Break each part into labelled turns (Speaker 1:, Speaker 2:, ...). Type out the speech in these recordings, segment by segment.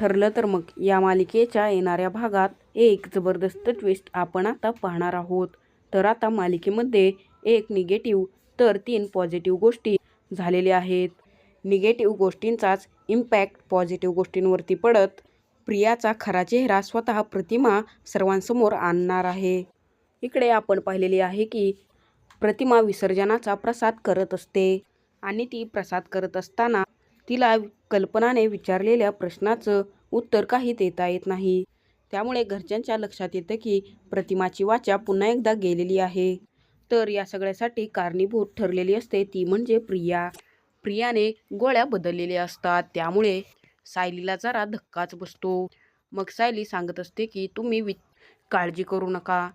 Speaker 1: ठरलं तर मग या मालिकेच्या येणाऱ्या भागात एक जबरदस्त ट्विस्ट आपण आता पाहणार आहोत. तर आता मालिकेमध्ये एक निगेटिव्ह तर तीन पॉझिटिव्ह गोष्टी झालेल्या आहेत. निगेटिव्ह गोष्टींचाच इम्पॅक्ट पॉझिटिव्ह गोष्टींवरती पडत प्रियाचा खरा चेहरा स्वतः प्रतिमा सर्वांसमोर आणणार आहे. इकडे आपण पाहिलेले आहे की प्रतिमा विसर्जनाचा प्रसाद करत असते आणि ती प्रसाद करत असताना तिला कल्पनाने विचारलेल्या प्रश्नाचं उत्तर काही देता येत नाही. त्यामुळे घरच्यांच्या लक्षात येतं की प्रतिमाची वाचा पुन्हा एकदा गेलेली आहे. तर या सगळ्यासाठी कारणीभूत ठरलेली असते ती म्हणजे प्रिया. प्रियाने गोळ्या बदललेल्या असतात. त्यामुळे सायलीला जरा धक्काच बसतो. मग सायली सांगत असते की तुम्ही वि काळजी करू नका.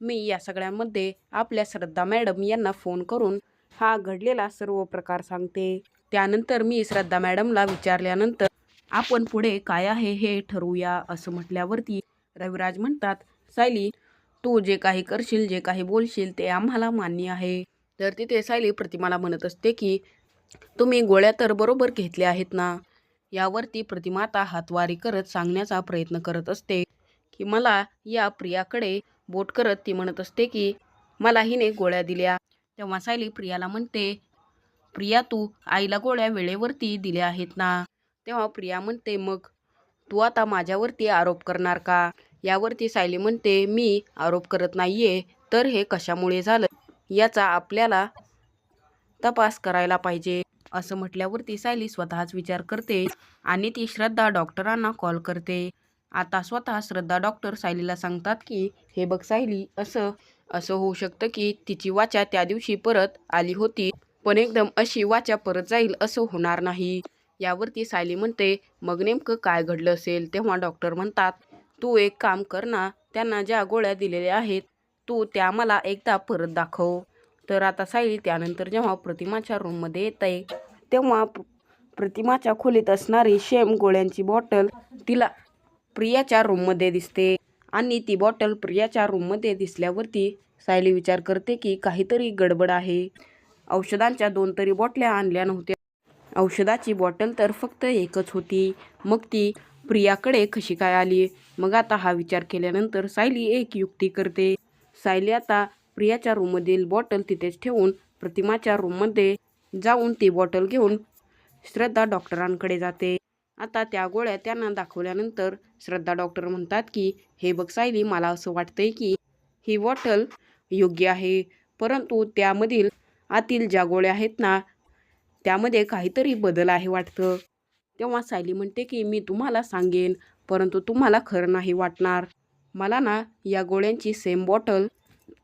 Speaker 1: मी या सगळ्यांमध्ये आपल्या श्रद्धा मॅडम यांना फोन करून हा घडलेला सर्व प्रकार सांगते. त्यानंतर मी श्रद्धा मॅडमला विचारल्यानंतर आपण पुढे काय आहे हे ठरवूया असं म्हटल्यावरती रविराज म्हणतात सायली तू जे काही करशील जे काही बोलशील ते आम्हाला मान्य आहे. तर तिथे सायली प्रतिमाला म्हणत असते की तुम्ही गोळ्या तर बरोबर घेतल्या आहेत ना? यावरती प्रतिमा आता हातवारी करत सांगण्याचा प्रयत्न करत असते की मला या प्रियाकडे बोट करत ती म्हणत असते की मला हिने गोळ्या दिल्या. तेव्हा सायली प्रियाला म्हणते प्रिया तू आईला गोळ्या वेळेवरती दिल्या आहेत ना? तेव्हा प्रिया म्हणते मग तू आता माझ्यावरती आरोप करणार का? यावरती सायली म्हणते मी आरोप करत नाहीये तर हे कशामुळे झालं? याचा आपल्याला तपास करायला पाहिजे. असं म्हटल्यावरती सायली स्वतःच विचार करते आणि ती श्रद्धा डॉक्टरांना कॉल करते. आता स्वतः श्रद्धा डॉक्टर सायलीला सांगतात की हे बघ सायली असं असं होऊ शकतं की तिची वाचा त्या दिवशी परत आली होती. पण एकदम अशी वाचा परत जाईल असं होणार नाही. यावरती सायली म्हणते मग नेमकं काय घडलं असेल? तेव्हा डॉक्टर म्हणतात तू एक काम कर ना त्यांना ज्या गोळ्या दिलेल्या आहेत तू त्या मला एकदा परत दाखव. तर आता सायली त्यानंतर जेव्हा प्रतिमाच्या रूममध्ये येते तेव्हा प्रतिमाच्या खोलीत असणारी शेम गोळ्यांची बॉटल तिला प्रियाच्या रूममध्ये दिसते. आणि ती बॉटल प्रियाच्या रूममध्ये दिसल्यावरती सायली विचार करते की काहीतरी गडबड आहे. औषधांच्या दोन तरी बॉटल्या आणल्या नव्हत्या. औषधाची बॉटल तर फक्त एकच होती. मग ती प्रियाकडे कशी काय आली? मग आता हा विचार केल्यानंतर सायली एक युक्ती करते. सायली आता प्रियाच्या रूममधील बॉटल तिथेच ठेवून प्रतिमाच्या रूममध्ये जाऊन ती बॉटल घेऊन श्रद्धा डॉक्टरांकडे जाते. आता त्या गोळ्या त्यांना दाखवल्यानंतर श्रद्धा डॉक्टर म्हणतात की हे बघ सायली मला असं वाटतंय की ही बॉटल योग्य आहे. परंतु त्यामधील आतील ज्या गोळ्या आहेत ना त्यामध्ये काहीतरी बदल आहे वाटतं. तेव्हा सायली म्हणते की मी तुम्हाला सांगेन परंतु तुम्हाला खरं नाही वाटणार. मला ना या गोळ्यांची सेम बॉटल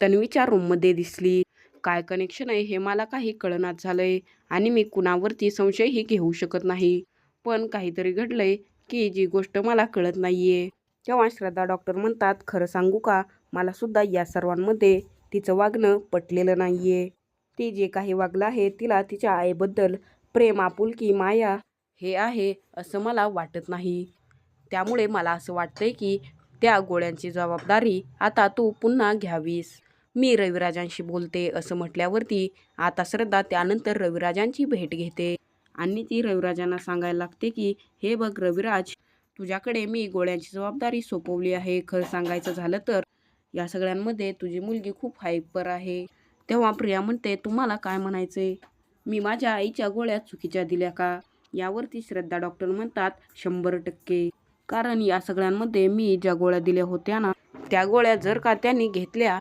Speaker 1: तन्वीच्या रूममध्ये दिसली. काय कनेक्शन आहे हे मला काही कळनात आहे आणि मी कुणावरती संशयही घेऊ शकत नाही. पण काहीतरी घडलंय की जी गोष्ट मला कळत नाही आहे तेव्हा श्रद्धा डॉक्टर म्हणतात खरं सांगू का? मलासुद्धा या सर्वांमध्ये तिचं वागणं पटलेलं नाही आहे ती जे काही वागलं आहे तिला तिच्या आईबद्दल प्रेम आपुलकी माया हे आहे असं मला वाटत नाही. त्यामुळे मला असं वाटतंय की त्या गोळ्यांची जबाबदारी आता तू पुन्हा घ्यावीस. मी रविराजांशी बोलते असं म्हटल्यावरती आता श्रद्धा त्यानंतर रविराजांची भेट घेते. आणि ती रविराजांना सांगायला लागते की हे बघ रविराज तुझ्याकडे मी गोळ्यांची जबाबदारी सोपवली आहे. खरं सांगायचं झालं तर या सगळ्यांमध्ये तुझी मुलगी खूप हायपर आहे. तेव्हा प्रिया म्हणते तुम्हाला काय म्हणायचंय? मी माझ्या आईच्या गोळ्या चुकीच्या दिल्या का? यावरती श्रद्धा डॉक्टर म्हणतात शंभर टक्के. कारण या सगळ्यांमध्ये मी ज्या गोळ्या दिल्या होत्या ना त्या गोळ्या जर का त्यांनी घेतल्या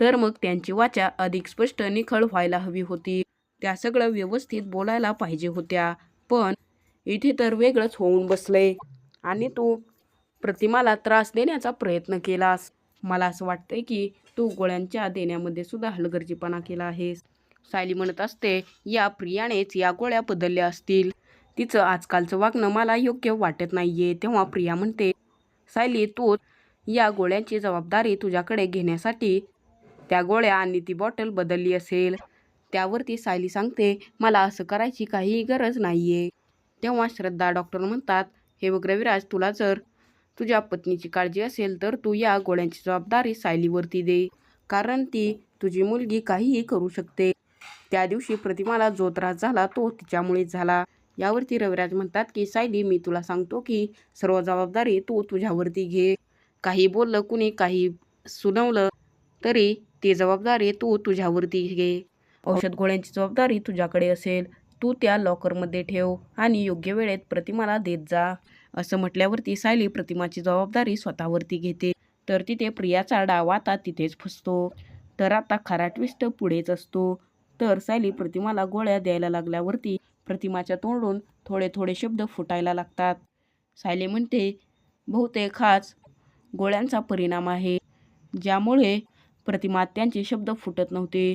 Speaker 1: तर मग त्यांची वाचा अधिक स्पष्ट निखळ व्हायला हवी होती. त्या सगळं व्यवस्थित बोलायला पाहिजे होत्या. पण इथे तर वेगळंच होऊन बसलंय आणि तू प्रतिमाला त्रास देण्याचा प्रयत्न केलास. मला असं वाटतंय की तू गोळ्यांच्या देण्यामध्ये सुद्धा हलगर्जीपणा केला आहेस. सायली म्हणत असते या प्रियानेच या गोळ्या बदलल्या असतील. तिचं आजकालचं वागणं मला योग्य वाटत नाहीये तेव्हा प्रिया म्हणते सायली तू या गोळ्यांची जबाबदारी तुझ्याकडे घेण्यासाठी त्या गोळ्या आणि ती बॉटल बदलली असेल. त्यावरती सायली सांगते मला असं करायची काहीही गरज नाहीये. तेव्हा श्रद्धा डॉक्टर म्हणतात हे बघ रविराज तुला जर तुझ्या पत्नीची काळजी असेल तर तू या गोळ्यांची जबाबदारी सायलीवरती दे. कारण ती तुझी मुलगी काहीही करू शकते. त्या दिवशी प्रतिमाला जो त्रास झाला तो तिच्यामुळेच झाला. यावरती रविराज म्हणतात की सायली मी तुला सांगतो की सर्व जबाबदारी तू तुझ्यावरती घे. काही बोललं कुणी काही सुनवलं तरी ती जबाबदारी तू तुझ्यावरती घे. औषध गोळ्यांची जबाबदारी तुझ्याकडे असेल. तू त्या लॉकरमध्ये ठेव आणि योग्य वेळेत प्रतिमाला देत जा. असं म्हटल्यावरती सायली प्रतिमाची जबाबदारी स्वतःवरती घेते. तर तिथे प्रियाचा डाव आता तिथेच फसतो. तर आता खरा ट्विस्ट पुढेच असतो. तर सायली प्रतिमाला गोळ्या द्यायला लागल्यावरती प्रतिमाच्या तोंडून थोडे थोडे शब्द फुटायला लागतात. सायली म्हणते बहुतेक हाच गोळ्यांचा परिणाम आहे. ज्यामुळे प्रतिमा त्यांचे शब्द फुटत नव्हते.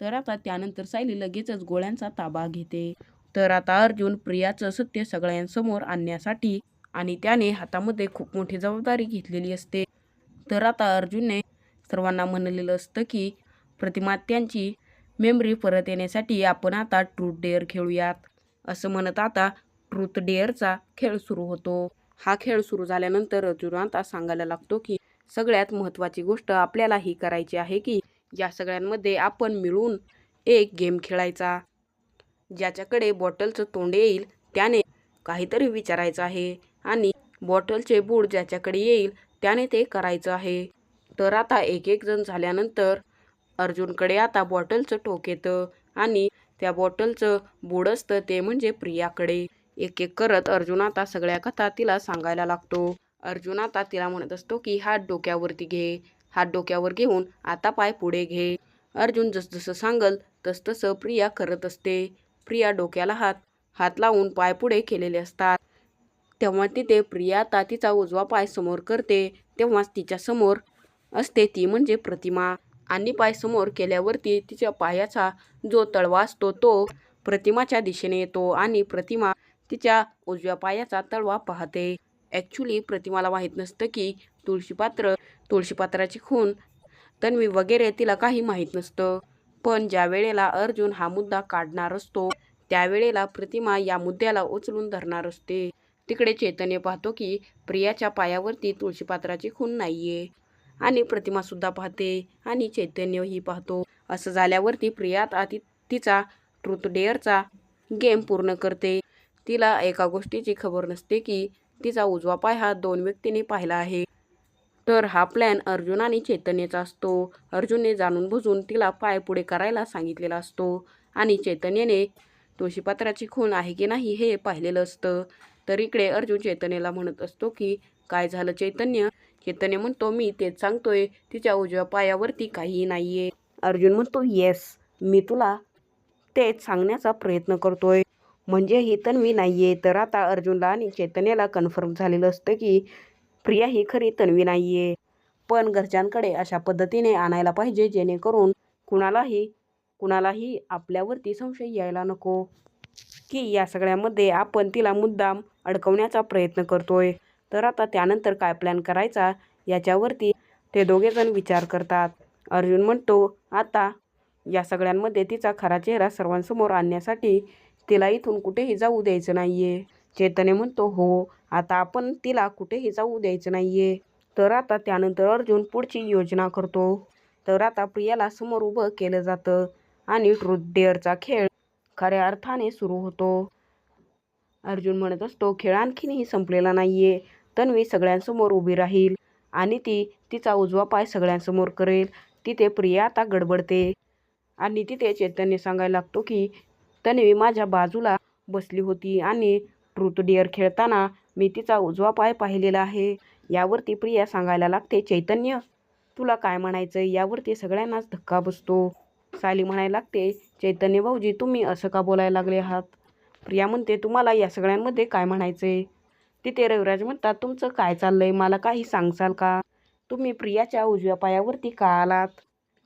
Speaker 1: तर आता त्यानंतर सायली लगेचच गोळ्यांचा ताबा घेते. तर आता अर्जुन प्रियाचं सत्य सगळ्यांसमोर आणण्यासाठी आणि त्याने हातामध्ये खूप मोठी जबाबदारी घेतलेली असते. तर आता अर्जुनने सर्वांना म्हणलेलं असतं की प्रतिमा त्यांची मेमरी परत येण्यासाठी आपण आता ट्रूथ डेअर खेळूयात. असं म्हणत आता ट्रूथ डेअरचा खेळ सुरू होतो. हा खेळ सुरू झाल्यानंतर अर्जुन आता सांगायला लागतो की सगळ्यात महत्त्वाची गोष्ट आपल्याला ही करायची आहे की या सगळ्यांमध्ये आपण मिळून एक गेम खेळायचा. ज्याच्याकडे बॉटलचं तोंड येईल त्याने काहीतरी विचारायचं आहे. आणि बॉटलचे बूड ज्याच्याकडे येईल त्याने ते करायचं आहे. तर आता एक एक जण झाल्यानंतर अर्जुनकडे आता बॉटलचं टोक येतं आणि त्या बॉटलचं बूड असतं ते म्हणजे प्रियाकडे. एक एक करत अर्जुन आता सगळ्या कथा तिला सांगायला लागतो. अर्जुन आता तिला म्हणत असतो की हात डोक्यावरती घे. हात डोक्यावर घेऊन आता पाय पुढे घे. अर्जुन जसजसं सांगल तसतसं प्रिया करत असते. प्रिया डोक्याला हात हात लावून पाय पुढे केलेले असतात. तेव्हा तिथे प्रिया आता तिचा उजवा पाय समोर करते तेव्हाच तिच्या समोर असते ती म्हणजे प्रतिमा. आणि पाय समोर केल्यावरती तिच्या पायाचा जो तळवा असतो तो प्रतिमाच्या दिशेने येतो आणि प्रतिमा तिच्या उजव्या पायाचा तळवा पाहते. ॲक्च्युली प्रतिमाला माहीत नसतं की तुळशीपात्र तुळशीपात्राची खून तन्वी वगैरे तिला काही माहीत नसतं. पण ज्या वेळेला अर्जुन हा मुद्दा काढणार असतो त्यावेळेला प्रतिमा या मुद्द्याला उचलून धरणार असते. तिकडे चैतन्य पाहतो की प्रियाच्या पायावरती तुळशीपात्राची खून नाहीये. आणि प्रतिमासुद्धा पाहते आणि चैतन्यही पाहतो. असं झाल्यावरती प्रियात आधी तिचा ट्रूथ डेअरचा गेम पूर्ण करते. तिला एका गोष्टीची खबर नसते की तिचा उजवा पाय हा दोन व्यक्तीने पाहिला आहे. तर हा प्लॅन अर्जुन आणि चैतन्याचा असतो. अर्जुनने जाणून बुजून तिला पाय पुढे करायला सांगितलेला असतो. आणि चैतन्याने तुळशीपात्राची खून आहे की नाही हे पाहिलेलं असतं. तर इकडे अर्जुन चैतन्याला म्हणत असतो की काय झालं चैतन्य? चैतन्य म्हणतो मी तेच सांगतोय तिच्या उजव्या पायावरती काहीही नाहीये. अर्जुन म्हणतो येस मी तुला तेच सांगण्याचा प्रयत्न करतोय. म्हणजे ही तन्वी नाहीये. तर आता अर्जुनला आणि चैतन्याला कन्फर्म झालेलं असतं की प्रिया ही खरी तन्वी नाहीये. पण घरच्यांकडे अशा पद्धतीने आणायला पाहिजे जेणेकरून कुणालाही कुणालाही आपल्यावरती संशय यायला नको. की या सगळ्यामध्ये आपण तिला मुद्दाम अडकवण्याचा प्रयत्न करतोय. तर आता त्यानंतर काय प्लॅन करायचा याच्यावरती ते दोघेजण विचार करतात. अर्जुन म्हणतो आता या सगळ्यांमध्ये तिचा खरा चेहरा सर्वांसमोर आणण्यासाठी तिला इथून कुठेही जाऊ द्यायचं नाही आहे चेतने म्हणतो हो आता आपण तिला कुठेही जाऊ द्यायचं नाहीये. तर आता त्यानंतर अर्जुन पुढची योजना करतो. तर आता प्रियाला समोर उभं केलं जातं आणि ट्रूथ डेअरचा खेळ खऱ्या अर्थाने सुरू होतो. अर्जुन म्हणत असतो खेळ आणखीनही संपलेला नाही आहे तन्वी सगळ्यांसमोर उभी राहील आणि ती तिचा उजवा पाय सगळ्यांसमोर करेल. तिथे प्रिया आता गडबडते आणि तिथे चैतन्य सांगायला लागतो की तन्वी माझ्या बाजूला बसली होती आणि ट्रूथ डिअर खेळताना मी तिचा उजवा पाय पाहिलेला आहे. यावरती प्रिया सांगायला लागते चैतन्य तुला काय म्हणायचं यावरती सगळ्यांनाच धक्का बसतो. साली म्हणायला लागते चैतन्य भाऊजी तुम्ही असं का बोलायला लागले आहात? प्रिया म्हणते तुम्हाला या सगळ्यांमध्ये काय म्हणायचंय? तिथे रविराज म्हणतात तुमचं काय चाललंय? मला काही सांगसाल का? तुम्ही प्रियाच्या उजव्या पायावरती का आलात?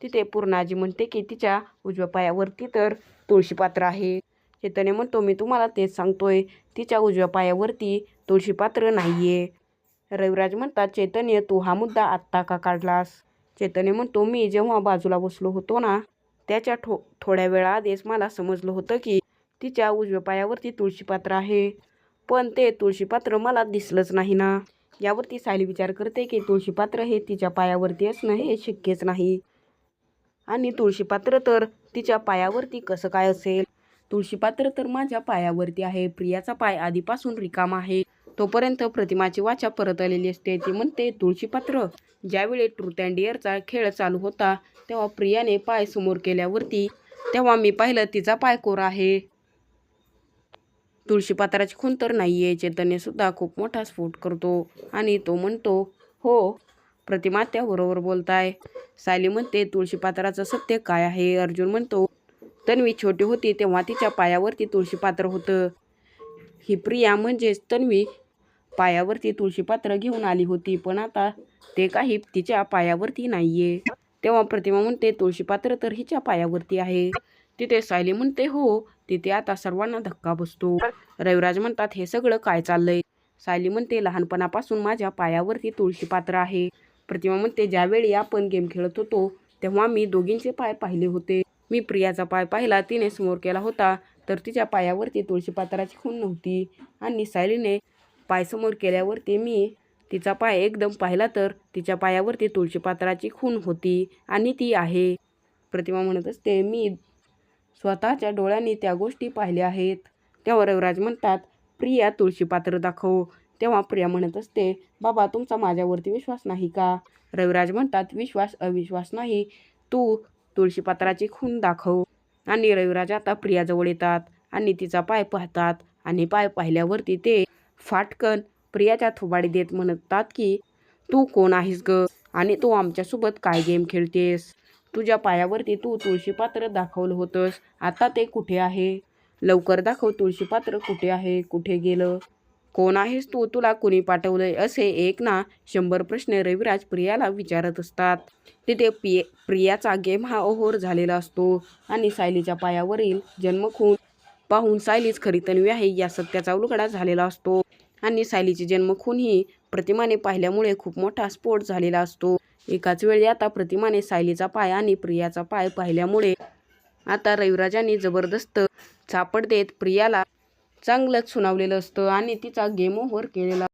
Speaker 1: तिथे पूर्णाजी म्हणते की तिच्या उजव्या पायावरती तर तुळशीपात्र आहे. चैतन्य म्हणतो मी तुम्हाला तेच सांगतोय तिच्या उजव्या पायावरती तुळशीपात्र नाहीये. रविराज म्हणतात चैतन्य तू हा मुद्दा आत्ता का काढलास? चैतन्य म्हणतो मी जेव्हा बाजूला बसलो होतो ना त्याच्या थो थोड्या वेळाआधीच मला समजलं होतं की तिच्या उजव्या पायावरती तुळशीपात्र आहे. पण ते तुळशीपात्र मला दिसलंच नाही ना. यावरती सायली विचार करते की तुळशीपात्र हे तिच्या पायावरती असणं हे शक्यच नाही. आणि तुळशीपात्र तर तिच्या पायावरती कसं काय असेल? तुळशीपात्र तर माझ्या पायावरती आहे. प्रियाचा पाय आधीपासून रिकामा आहे. तोपर्यंत प्रतिमाची वाचा परत आलेली असते. ती म्हणते तुळशीपात्र ज्यावेळी ट्रूथ अँड डिअरचा खेळ चालू होता तेव्हा प्रियाने पाय समोर केल्यावरती तेव्हा मी पाहिलं तिचा पाय कोरा आहे. तुळशीपात्राची खून तर नाही आहे चैतन्यसुद्धा खूप मोठा स्फोट करतो आणि तो म्हणतो हो प्रतिमा त्याबरोबर बोलताय. सायली म्हणते तुळशीपात्राचं सत्य काय आहे? अर्जुन म्हणतो तन्वी छोटी होती तेव्हा तिच्या पायावरती तुळशीपात्र होतं. ही प्रिया म्हणजेच तन्वी पायावरती तुळशीपात्र घेऊन आली होती पण आता ते काही तिच्या पायावरती नाहीये. तेव्हा प्रतिमा म्हणते तुळशीपात्र तर हिच्या पायावरती आहे. तिथे सायली म्हणते हो तिथे आता सर्वांना धक्का बसतो. रविराज म्हणतात हे सगळं काय चाललंय? सायली म्हणते लहानपणापासून माझ्या पायावरती तुळशीपात्र आहे. प्रतिमा म्हणते ज्यावेळी आपण गेम खेळत होतो तेव्हा मी दोघींचे पाय पाहिले होते. मी प्रियाचा पाय पाहिला तिने समोर केला होता तर तिच्या पायावरती तुळशीपात्राची खून नव्हती. आणि सायलीने पाय समोर केल्यावरती मी तिचा पाय एकदम पाहिला तर तिच्या पायावरती तुळशीपात्राची खून होती आणि ती आहे. प्रतिमा म्हणत असते मी स्वतःच्या डोळ्यांनी त्या गोष्टी पाहिल्या आहेत तेव्हा रविराज म्हणतात प्रिया तुळशीपात्र दाखव तेव्हा प्रिया म्हणत असते बाबा तुमचा माझ्यावरती विश्वास नाही का रविराज म्हणतात विश्वास अविश्वास नाही. तू तुळशीपात्राची खून दाखव आणि रविराज आता प्रियाजवळ येतात आणि तिचा पाय पाहतात आणि पाय पाहिल्यावरती ते फाटकन प्रियाच्या थोबाडी देत म्हणतात की तू कोण आहेस ग? आणि तू आमच्यासोबत काय गेम खेळतेस? तुझ्या पायावरती तू तुळशीपात्र दाखवलं होतंस. आता ते कुठे आहे? लवकर दाखव तुळशीपात्र कुठे आहे? कुठे गेलं? कोण आहेस तू? तुला कुणी पाठवलंय? असे एक ना शंभर प्रश्न रविराज प्रियाला विचारत असतात. तिथे प्रिय प्रियाचा गेम हा ओहोर झालेला असतो आणि सायलीच्या पायावरील जन्मखून पाहून सायलीच खरी तन्वी आहे या सत्याचा उलगडा झालेला असतो. आणि सायलीची जन्मखून ही प्रतिमाने पाहिल्यामुळे खूप मोठा स्फोट झालेला असतो. एकाच वेळी आता प्रतिमाने सायलीचा पाय आणि प्रियाचा पाय पाहिल्यामुळे आता रविराजांनी जबरदस्त चापड देत प्रियाला चांगलंच सुनावलेलं असतं आणि तिचा गेम ओव्हर केलेला